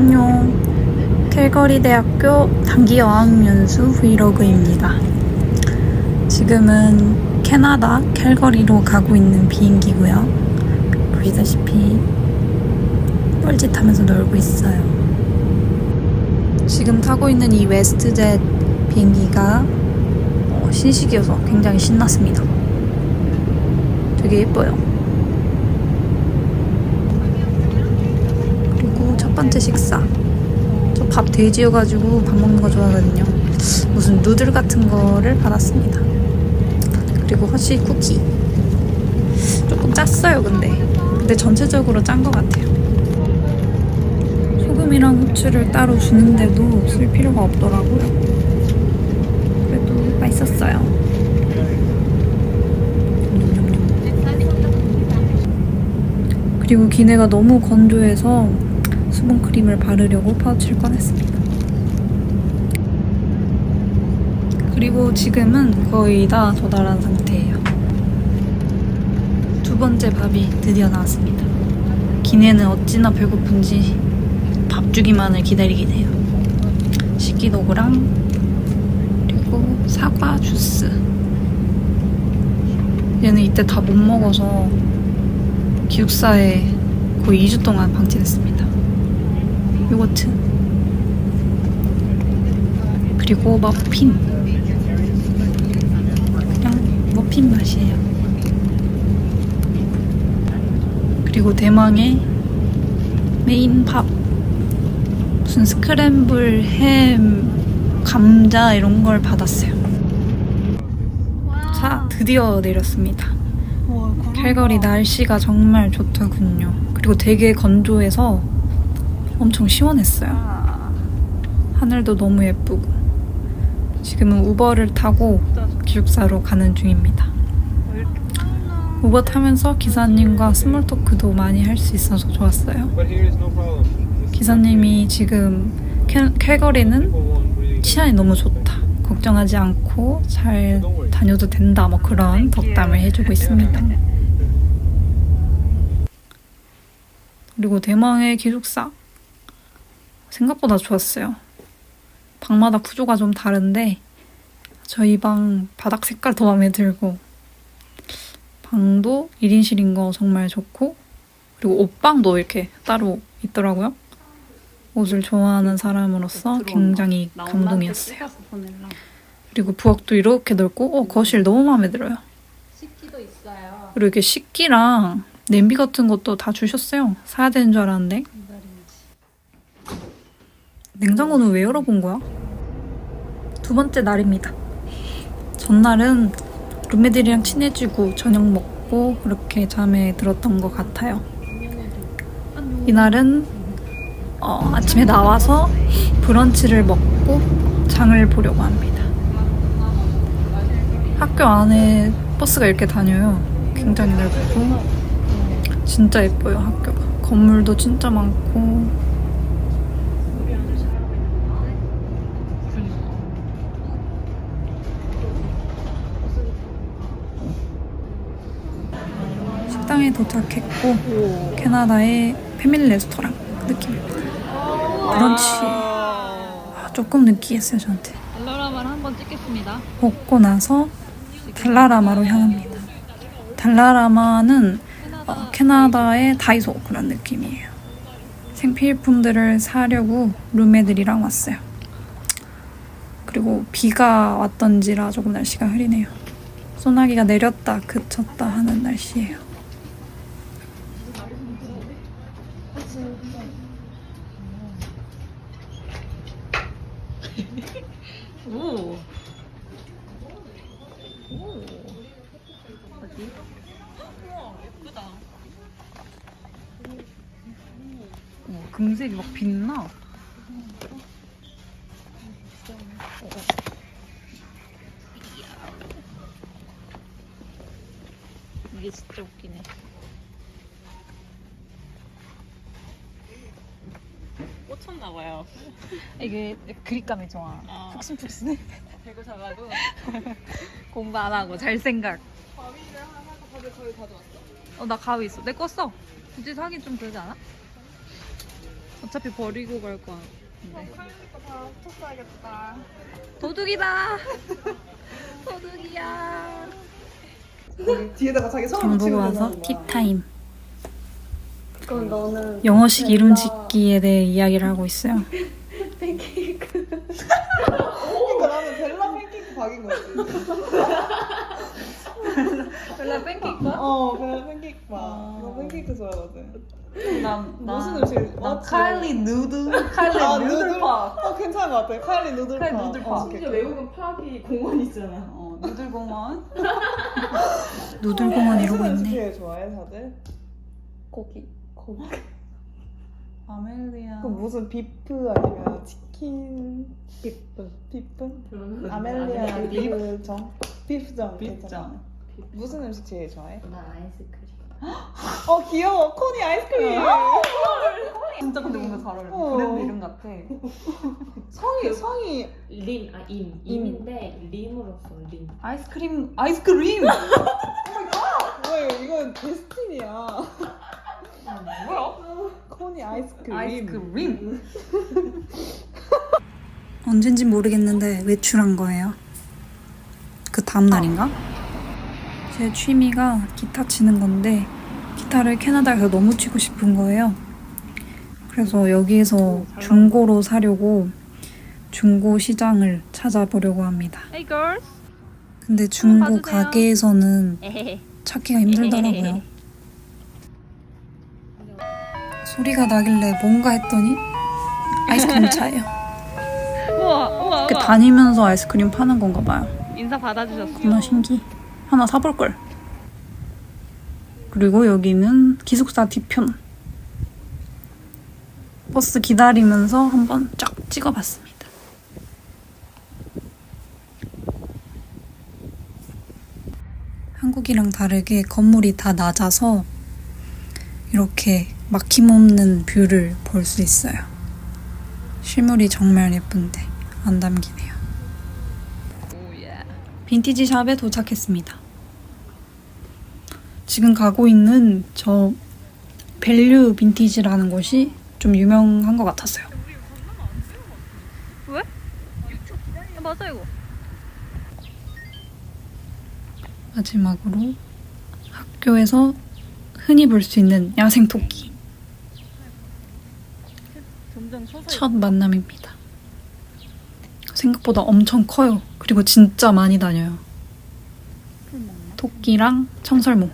안녕. 캘거리 대학교 단기 어학연수 브이로그입니다. 지금은 캐나다 캘거리로 가고 있는 비행기고요. 보시다시피 뻘짓하면서 놀고 있어요. 지금 타고 있는 이 웨스트젯 비행기가 어, 신식이어서 굉장히 신났습니다. 되게 예뻐요. 그리고 첫 번째 식사. 저 밥 돼지여가지고 밥 먹는 거 좋아하거든요. 무슨 누들 같은 거를 받았습니다. 그리고 허쉬 쿠키. 조금 짰어요, 근데. 근데 전체적으로 짠 것 같아요. 소금이랑 후추를 따로 주는데도 쓸 필요가 없더라고요. 그래도 맛있었어요. 그리고 기내가 너무 건조해서 수분 크림을 바르려고 파우치를 꺼냈습니다. 그리고 지금은 거의 다 도달한 상태예요. 두 번째 밥이 드디어 나왔습니다. 기내는 어찌나 배고픈지 밥 주기만을 기다리긴 해요. 식기도구랑 그리고 사과 주스. 얘는 이때 다 못 먹어서 기숙사에 거의 2주 동안 방치됐습니다. 요거트. 그리고 머핀. 그냥 머핀 맛이에요. 그리고 대망의 메인 밥. 무슨 스크램블 햄, 감자 이런 걸 받았어요. 자, 드디어 내렸습니다. 캘거리 날씨가 정말 좋더군요. 그리고 되게 건조해서 엄청 시원했어요. 하늘도 너무 예쁘고. 지금은 우버를 타고 기숙사로 가는 중입니다. 우버 타면서 기사님과 스몰 토크도 많이 할 수 있어서 좋았어요. 기사님이 지금 캘, 캘거리는 치안이 너무 좋다. 걱정하지 않고 잘 다녀도 된다. 뭐 그런 덕담을 해주고 있습니다. 그리고 대망의 기숙사. 생각보다 좋았어요. 방마다 구조가 좀 다른데 저희 방 바닥 색깔 더 마음에 들고 방도 1인실인 거 정말 좋고 그리고 옷방도 이렇게 따로 있더라고요. 옷을 좋아하는 사람으로서 굉장히 감동이었어요. 그리고 부엌도 이렇게 넓고 어, 거실 너무 마음에 들어요. 그리고 이렇게 식기랑 냄비 같은 것도 다 주셨어요. 사야 되는 줄 알았는데 냉장고는 왜 열어본 거야? 두 번째 날입니다. 전날은 룸메들이랑 친해지고 저녁 먹고 그렇게 잠에 들었던 것 같아요. 이날은 어, 아침에 나와서 브런치를 먹고 장을 보려고 합니다. 학교 안에 버스가 이렇게 다녀요. 굉장히 넓고 진짜 예뻐요 학교가. 건물도 진짜 많고 도착했고 캐나다의 패밀리 레스토랑 느낌입니다. 브런치 아, 조금 느끼했어요 저한테. 달러라마를 한번 찍겠습니다. 먹고 나서 달라라마로 향합니다. 달라라마는 어, 캐나다의 다이소 그런 느낌이에요. 생필품들을 사려고 룸메들이랑 왔어요. 그리고 비가 왔던지라 조금 날씨가 흐리네요. 소나기가 내렸다 그쳤다 하는 날씨예요. 오. 오. 어디? 예쁘다. 어, 금색이 막 빛나. 이게 진짜 웃기네. 꽂혔나 봐요. 이게 그립감이 좋아. 어. 푹신푹신해. 대고 잡아도 공부 안 하고 잘 생각. 가위를 하나가 다들 거의 가져왔어. 어, 나 가위 있어. 내 거 써. 굳이 사기 좀 그러지 않아? 어차피 버리고 갈 거야. 근데. 다 훔쳤어야겠다. 도둑이다. 도둑이야. 뒤에다가 자기 성을 장 붙이고 와서 거야. 티타임. 그럼 너는 영어식 이름 짓기에 대해 이야기를 하고 있어요. 그러니까 나는 벨라 팬케이크 박인 거지. 벨라 팬케이크? 어, 벨라 팬케이크 박. 너 팬케이크 좋아하거든. 난, 무슨 음식을? 난 맞지? 카일리 누드. 카일리 아, 누들파. 어, 괜찮은 것 같아. 카일리 누들파. 카일리 누들파. 어, 심지어 오케이. 외국은 파기 공원이잖아. 어, 누들공원. 누들공원 이러고 무슨 음식 있네. 제일 좋아해, 다들? 고기. 고기. 아멜리아. 그 무슨 비프 아니면 치킨? 비프. 비프? 아멜리아 비프 정? 비프정. 괜찮아. 무슨 음식 제일 좋아해? 나 아이스크림. 어 귀여워 코니 아이스크림 진짜 근데 뭔가 잘 어울려. 어. 브랜드 이름 같아. 성이 성이 림, 아, 임. 임인데, 림으로 써 림. 아이스크림, 아이스크림! 뭐야 이건 뭐야? 코니 아이스크림 아이스크림. 언젠진 모르겠는데 외출한 거예요. 그 다음 날인가? 제 취미가 기타 치는 건데 기타를 캐나다에서 너무 치고 싶은 거예요. 그래서 여기에서 중고로 사려고 중고 시장을 찾아보려고 합니다. Hey girls. 근데 중고. 가게에서는 찾기가 힘들더라고요. 소리가 나길래 뭔가 했더니 아이스크림 차예요. 우와, 우와, 그 우와. 다니면서 아이스크림 파는 건가 봐요. 인사 받아주셨어. 겁나 신기. 하나 사볼 걸. 그리고 여기는 기숙사 뒤편. 버스 기다리면서 한번 쫙 찍어봤습니다. 한국이랑 다르게 건물이 다 낮아서 이렇게 막힘없는 뷰를 볼 수 있어요. 실물이 정말 예쁜데 안 담기네요. 빈티지 샵에 도착했습니다. 지금 가고 있는 저 밸류 빈티지라는 곳이 좀 유명한 것 같았어요. 왜? 야, 맞아 이거. 마지막으로 학교에서 흔히 볼 수 있는 야생 토끼. 첫 만남입니다. 생각보다 엄청 커요. 그리고 진짜 많이 다녀요. 토끼랑 청설모.